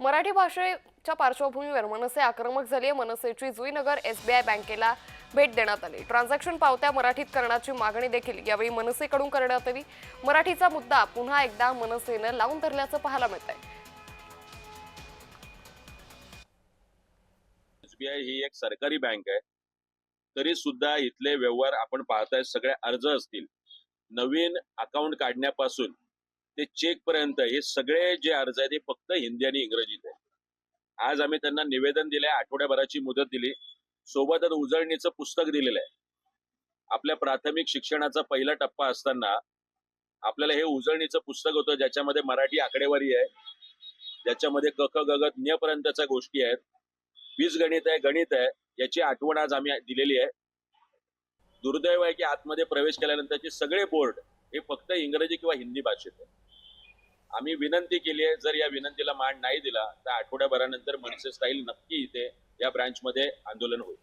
मराठी भाषेच्या पार्श्वभूमीवर मनसे आक्रमक झाली आहे. मनसेची जुईनगर एसबीआय बँकेला भेट देण्यात आली. ट्रान्झॅक्शन पावत्या मराठीत करण्याची मागणी देखील यावेळी मनसेकडून करण्यात आली. मराठीचा मुद्दा पुन्हा एकदा मनसेनं लावून धरल्याचं पाहायला मिळत आहे एसबीआय ही एक सरकारी बँक आहे. तरी सुद्धा इथले व्यवहार आपण पाहताय सगळे अर्ज असतील. नवीन अकाउंट काढण्यापासून ते चेक पर्यंत हे सगळे जे अर्ज आहेत ते फक्त हिंदी आणि इंग्रजीत आहे आज आम्ही त्यांना निवेदन दिले आठवड्याभराची मुदत दिली. सोबतच उजळणीचं पुस्तक दिलेलं आहे आपल्या प्राथमिक शिक्षणाचा पहिला टप्पा असताना आपल्याला हे उजळणीचं पुस्तक होतं ज्याच्यामध्ये मराठी आकडेवारी आहे. ज्याच्यामध्ये क गगत ग पर्यंतच्या गोष्टी आहेत. वीज गणित आहे गणित आहे याची आठवण आज आम्ही दिलेली आहे. दुर्दैव आहे की आतमध्ये प्रवेश केल्यानंतरचे सगळे बोर्ड हे फक्त इंग्रजी किंवा हिंदी भाषेत आहे आम्ही विनंती केली आहे जर या विनंतीला मान नाही दिला तर आठवड्याभरानंतर मनसे स्टाईल नक्की इथे या ब्रांचमध्ये आंदोलन होईल.